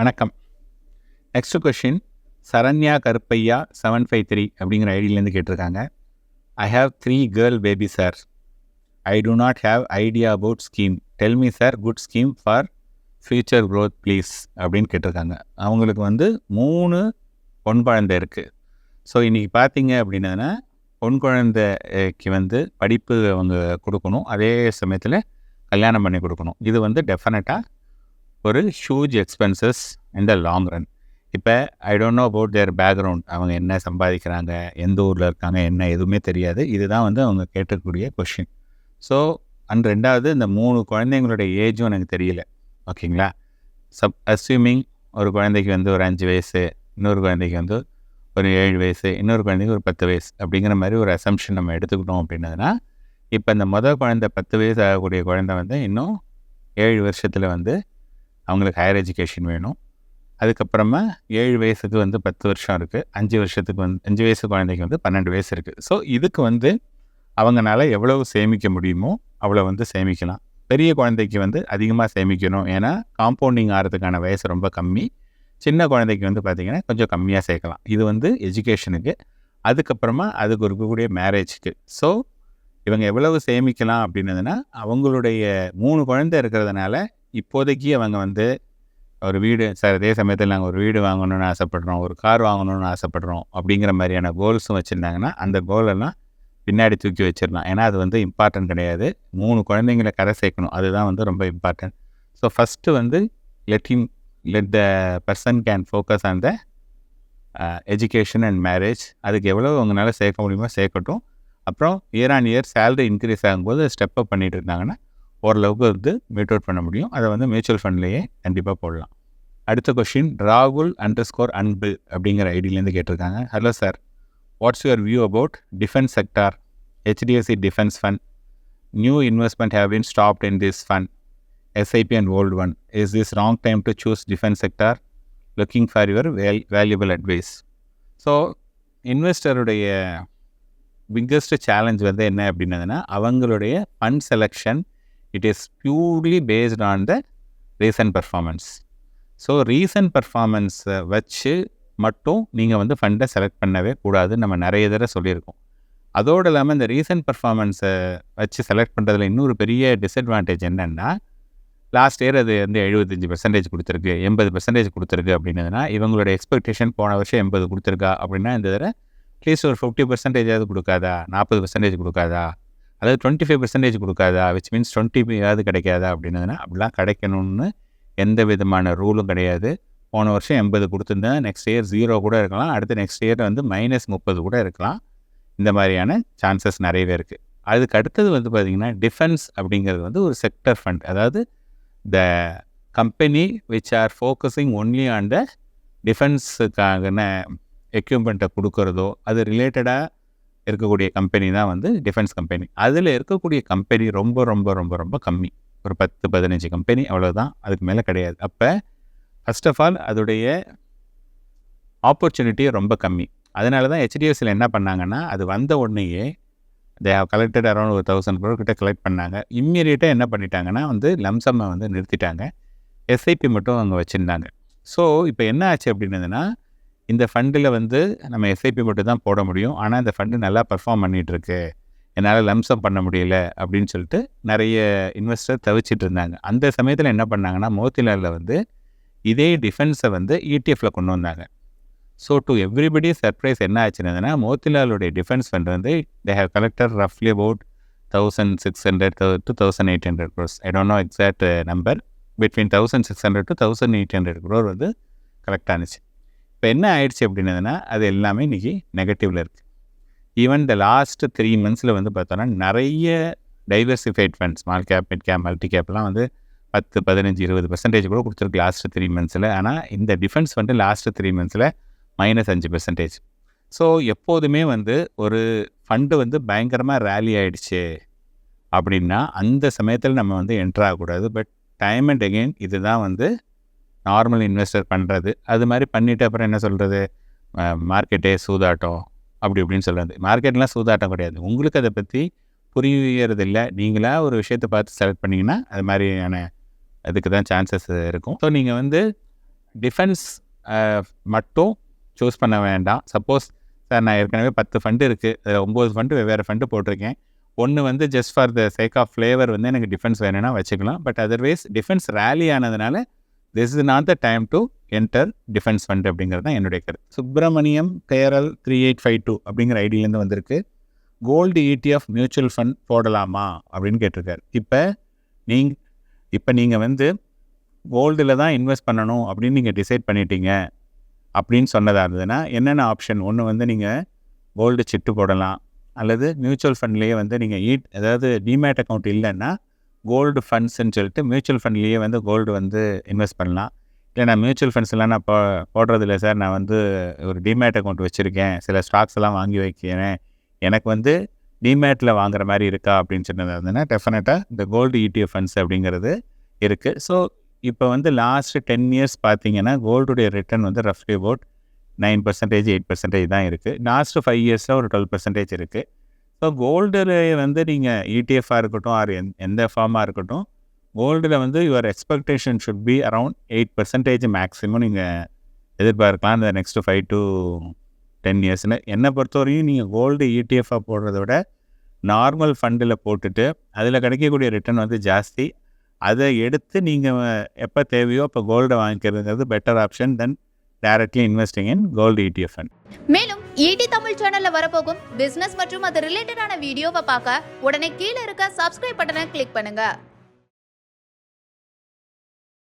வணக்கம். Next question Saranya Karuppaiah seven five three அப்படிங்கிற ஐடியிலேருந்து கேட்டிருக்காங்க. I have three girl baby sir I do not have idea about scheme tell me sir good scheme for future growth please அப்படின்னு கேட்டிருக்காங்க. அவங்களுக்கு வந்து மூணு பொன் குழந்தை இருக்குது ஸோ இன்றைக்கி பார்த்தீங்க அப்படின்னா பொன் குழந்தைக்கு வந்து படிப்பு அவங்க கொடுக்கணும். அதே சமயத்தில் கல்யாணம் பண்ணி கொடுக்கணும். இது வந்து டெஃபினட்டாக ஒரு huge expenses in the long run இப்போ I don't know about their background அவங்க என்ன சம்பாதிக்கிறாங்க எந்த ஊரில் இருக்காங்க என்ன எதுவுமே தெரியாது. இதுதான் வந்து அவங்க கேட்டக்கூடிய கொஷின் ஸோ அண்ட் ரெண்டாவது இந்த மூணு குழந்தைங்களோட ஏஜும் எனக்கு தெரியல. ஓகேங்களா? சப் அஸ்யூமிங் ஒரு குழந்தைக்கு வந்து ஒரு அஞ்சு வயசு இன்னொரு குழந்தைக்கு வந்து ஒரு ஏழு வயசு இன்னொரு குழந்தைக்கு ஒரு பத்து வயசு அப்படிங்கிற மாதிரி ஒரு அசம்ஷன் நம்ம எடுத்துக்கிட்டோம் அப்படின்னதுன்னா இப்போ இந்த மொதல் குழந்தை பத்து வயசு ஆகக்கூடிய குழந்தை வந்து இன்னும் ஏழு வருஷத்தில் வந்து அவங்களுக்கு ஹையர் எஜுகேஷன் வேணும். அதுக்கப்புறமா ஏழு வயசுக்கு வந்து பத்து வருஷம் இருக்குது அஞ்சு வருஷத்துக்கு வந்து அஞ்சு வயசு குழந்தைக்கு வந்து பன்னெண்டு வயசு இருக்குது ஸோ இதுக்கு வந்து அவங்களால எவ்வளவு சேமிக்க முடியுமோ அவ்வளோ வந்து சேமிக்கலாம். பெரிய குழந்தைக்கு வந்து அதிகமாக சேமிக்கணும். ஏன்னா காம்பவுண்டிங் ஆகிறதுக்கான வயசு ரொம்ப கம்மி. சின்ன குழந்தைக்கு வந்து பார்த்திங்கன்னா கொஞ்சம் கம்மியாக சேர்க்கலாம். இது வந்து எஜுகேஷனுக்கு அதுக்கப்புறமா அதுக்கு இருக்கக்கூடிய மேரேஜ்க்கு ஸோ இவங்க எவ்வளவு சேமிக்கலாம் அப்படின்னதுன்னா அவங்களுடைய மூணு குழந்தை இருக்கிறதுனால இப்போதைக்கு அவங்க வந்து ஒரு வீடு சார் அதே சமயத்தில் நாங்கள் ஒரு வீடு வாங்கணும்னு ஆசைப்படுறோம் ஒரு கார் வாங்கணும்னு ஆசைப்படுறோம் அப்படிங்கிற மாதிரியான கோல்ஸும் வச்சுருந்தாங்கன்னா அந்த கோலெல்லாம் பின்னாடி தூக்கி வச்சிடலாம். ஏன்னா அது வந்து இம்பார்ட்டன்ட் கிடையாது. மூணு குழந்தைங்களை கரை சேர்க்கணும். அதுதான் வந்து ரொம்ப இம்பார்ட்டன்ட் ஸோ ஃபஸ்ட்டு வந்து let him let the person can focus on the education and marriage அதுக்கு எவ்வளோ உங்களால் சேர்க்க முடியுமோ சேர்க்கட்டும். அப்புறம் year on year salary increase ஆகும்போது ஸ்டெப் அப் இருந்தாங்கன்னா ஓரளவுக்கு வந்து மீட் அவுட் பண்ண முடியும். அதை வந்து மியூச்சுவல் ஃபண்ட்லேயே கண்டிப்பாக போடலாம். அடுத்த கொஷின் ராகுல் அண்டர் ஸ்கோர் அன்பு அப்படிங்கிற ஐடியிலேருந்து கேட்டிருக்காங்க. Hello sir what's your view about defence sector HDFC defence fund new investment have been stopped in this fund SIP and old one is this wrong time to choose defence sector looking for your val valuable advice so இன்வெஸ்டருடைய biggest challenge வந்து என்ன அப்படின்னதுன்னா அவங்களுடைய fund selection it is purely based on the recent performance so recent பர்ஃபார்மன்ஸை வச்சு மட்டும் நீங்கள் வந்து ஃபண்டை செலக்ட் பண்ணவே கூடாது நம்ம நிறைய தடவை சொல்லியிருக்கோம். அதோடு இல்லாமல் இந்த ரீசன்ட் பர்ஃபார்மன்ஸை வச்சு செலக்ட் பண்ணுறதுல இன்னொரு பெரிய டிஸ்அட்வான்டேஜ் என்னென்னா லாஸ்ட் இயர் அது வந்து எழுபத்தஞ்சி பர்சன்டேஜ் கொடுத்துருக்கு எண்பது பர்சன்டேஜ் கொடுத்துருக்கு அப்படின்னதுனா இவங்களோட எக்ஸ்பெக்டேஷன் போன வருஷம் எண்பது கொடுத்துருக்கா அப்படின்னா இந்த தடவை அட்லீஸ்ட் ஒரு ஃபிஃப்டி பர்சன்டேஜாவது கொடுக்காதா? நாற்பது பர்சன்டேஜ் கொடுக்காதா? அதாவது டுவெண்ட்டி ஃபைவ் பர்சன்டேஜ் கொடுக்காதா? விச் மீன்ஸ் டுவெண்ட்டி டுவெண்ட்டியாவது கிடைக்காதா? அப்படின்னா அப்படிலாம் கிடைக்கணும்னு எந்த விதமான ரூலும் கிடையாது. போன வருஷம் எண்பது கொடுத்துருந்தா நெக்ஸ்ட் இயர் ஜீரோ கூட இருக்கலாம். அடுத்து நெக்ஸ்ட் இயர் வந்து மைனஸ் முப்பது கூட இருக்கலாம். இந்த மாதிரியான சான்சஸ் நிறையவே இருக்குது அதுக்கு அடுத்தது வந்து பார்த்திங்கன்னா டிஃபென்ஸ் அப்படிங்கிறது வந்து ஒரு செக்டர் ஃபண்ட் அதாவது the company which are focusing only on the டிஃபென்ஸுக்கான எக்யூப்மெண்ட்டை கொடுக்குறதோ அது ரிலேட்டடாக இருக்கக்கூடிய கம்பெனி தான் வந்து டிஃபென்ஸ் கம்பெனி அதில் இருக்கக்கூடிய கம்பெனி ரொம்ப ரொம்ப ரொம்ப ரொம்ப கம்மி. ஒரு பத்து பதினஞ்சு கம்பெனி அவ்வளோதான் அதுக்கு மேலே கிடையாது. அப்போ ஃபர்ஸ்ட் ஆஃப் ஆல் அதோடைய ஆப்பர்ச்சுனிட்டி ரொம்ப கம்மி. அதனால தான் ஹெச்டிஎஃப்சியில் என்ன பண்ணாங்கன்னா அது வந்த உடனேயே தே ஹவ் கலெக்டட் அரௌண்ட் ஒரு தௌசண்ட் க்ரோர் கிட்ட கலெக்ட் பண்ணாங்க. இம்மீடியட்டாக என்ன பண்ணிட்டாங்கன்னா வந்து லம்சம்மை வந்து நிறுத்திட்டாங்க. எஸ்ஐபி மட்டும் அவங்க வச்சுருந்தாங்க. ஸோ இப்போ என்ன ஆச்சு அப்படின்னதுன்னா இந்த ஃபண்டில் வந்து நம்ம எஸ்ஐபி மட்டும் தான் போட முடியும். ஆனால் இந்த ஃபண்டு நல்லா பர்ஃபார்ம் பண்ணிகிட்ருக்கு என்னால் லம்சம் பண்ண முடியல அப்படின்னு சொல்லிட்டு நிறைய இன்வெஸ்டர் தவிச்சிட்டு இருந்தாங்க. அந்த சமயத்தில் என்ன பண்ணாங்கன்னா மோத்திலாலில் வந்து இதே டிஃபென்ஸை வந்து இடிஎஃப்ல கொண்டு வந்தாங்க. ஸோ டு எவ்ரிபடி சர்ப்ரைஸ் என்ன ஆச்சுன்னா மோத்திலாலுடைய டிஃபென்ஸ் ஃபண்ட் வந்து they have collector ரஃப்லி about thousand six hundred to thousand eight hundred crores I don't know exact number between thousand six hundred to thousand eight hundred crore வந்து collect ஆனிச்சு. இப்போ என்ன ஆயிடுச்சு அப்படின்னதுன்னா அது எல்லாமே இன்றைக்கி நெகட்டிவில் இருக்குது ஈவன் த லாஸ்ட் த்ரீ மந்த்ஸில் வந்து பார்த்தோன்னா நிறைய diversified funds small cap mid cap multi கேப்லாம் வந்து பத்து பதினஞ்சு இருபது பர்சன்டேஜ் கூட கொடுத்துருக்கு லாஸ்ட் த்ரீ மந்த்ஸில் ஆனால் இந்த டிஃபென்ஸ் வந்து லாஸ்ட் த்ரீ மந்த்ஸில் மைனஸ் அஞ்சு பெர்சன்டேஜ் ஸோ எப்போதுமே வந்து ஒரு ஃபண்டு வந்து பயங்கரமாக ரேலி ஆகிடுச்சு அப்படின்னா அந்த சமயத்தில் நம்ம வந்து என்ட்ரு ஆகக்கூடாது. பட் டைம் அண்ட் அகெயின் இதுதான் வந்து நார்மல் இன்வெஸ்டர் பண்ணுறது அது மாதிரி பண்ணிவிட்டு அப்புறம் என்ன சொல்கிறது மார்க்கெட்டே சூதாட்டம் அப்படி இப்படின்னு சொல்கிறது மார்க்கெட்லாம் சூதாட்டம் கிடையாது. உங்களுக்கு அதை பற்றி புரியறதில்ல. நீங்களாக ஒரு விஷயத்தை பார்த்து செலக்ட் பண்ணிங்கன்னா அது மாதிரியான அதுக்கு தான் சான்சஸ் இருக்கும். ஸோ நீங்கள் வந்து டிஃபென்ஸ் மட்டும் சூஸ் பண்ண வேண்டாம். சப்போஸ் சார் நான் ஏற்கனவே பத்து ஃபண்டு இருக்குது அதில் ஒம்பது ஃபண்டு வெவ்வேறு ஃபண்டு போட்டிருக்கேன். ஒன்று வந்து just for the sake of flavour வந்து எனக்கு டிஃபென்ஸ் வேணும்னா வச்சுக்கலாம். பட் அதர்வைஸ் டிஃபென்ஸ் ரேலி ஆனதுனால this is not the time to enter defence fund அப்படிங்கிறது தான் என்னுடைய கருத்து. சுப்பிரமணியம் கேரல் த்ரீ எயிட் ஃபைவ் டூ அப்படிங்கிற ஐடியிலேருந்து வந்திருக்கு. கோல்டு இடிஎஃப் மியூச்சுவல் ஃபண்ட் போடலாமா அப்படின்னு கேட்டிருக்காரு. இப்போ நீங் இப்போ நீங்கள் வந்து கோல்டில் தான் இன்வெஸ்ட் பண்ணணும் அப்படின்னு நீங்கள் டிசைட் பண்ணிட்டீங்க அப்படின்னு சொன்னதாக இருந்ததுன்னா என்னென்ன ஆப்ஷன் ஒன்று வந்து நீங்கள் கோல்டு சிட்டு போடலாம். அல்லது மியூச்சுவல் ஃபண்ட்லேயே வந்து நீங்கள் ஈட் அதாவது டிமேட் அக்கௌண்ட் இல்லைன்னா கோல்டு ஃபண்ட்ஸ்ன்னு சொல்லிட்டு மியூச்சுவல் ஃபண்ட்லேயே வந்து கோல்டு வந்து இன்வெஸ்ட் பண்ணலாம். இல்லை நான் மியூச்சுவல் ஃபண்ட்ஸ்லாம் நான் போ போடுறதில்ல சார் நான் வந்து ஒரு டிமேட் அக்கௌண்ட் வச்சுருக்கேன். சில ஸ்டாக்ஸ் எல்லாம் வாங்கி வைக்கிறேன். எனக்கு வந்து டிமேட்டில் வாங்குற மாதிரி இருக்கா அப்படின்னு சொன்னது இருந்ததுன்னா டெஃபினட்டாக இந்த கோல்டு இடிஎஃப் ஃபண்ட்ஸ் அப்படிங்கிறது இருக்குது ஸோ இப்போ வந்து லாஸ்ட் டென் இயர்ஸ் பார்த்தீங்கன்னா கோல்டுடைய ரிட்டர்ன் வந்து ரஃப்லி about nine percentage eight percentage தான் இருக்குது லாஸ்ட்டு ஃபைவ் இயர்ஸில் ஒரு டுவெல் பர்சன்டேஜ் இருக்குது ஸோ கோல்டில் வந்து நீங்கள் இடிஎஃபாக இருக்கட்டும் ஆர் எந் எந்த ஃபார்மாக இருக்கட்டும் கோல்டில் வந்து your expectation should be around eight percentage maximum நீங்கள் எதிர்பார்க்கலாம் இந்த நெக்ஸ்ட்டு ஃபைவ் டு டென் இயர்ஸில் என்னை பொறுத்தவரையும் நீங்கள் கோல்டு இடிஎஃபாக போடுறத விட நார்மல் ஃபண்டில் போட்டுட்டு அதில் கிடைக்கக்கூடிய ரிட்டர்ன் வந்து ஜாஸ்தி. அதை எடுத்து நீங்கள் எப்போ தேவையோ அப்போ கோல்டை வாங்கிக்கிறதுங்கிறது better option then directly investing in gold ETF fund மேலும் ஈடி தமிழ் சேனல்ல வரப்போகும் பிசினஸ் மற்றும் அது ரிலேட்டடான வீடியோவை பார்க்க உடனே கீழே இருக்க சப்ஸ்கிரைப் பட்டனை கிளிக் பண்ணுங்க.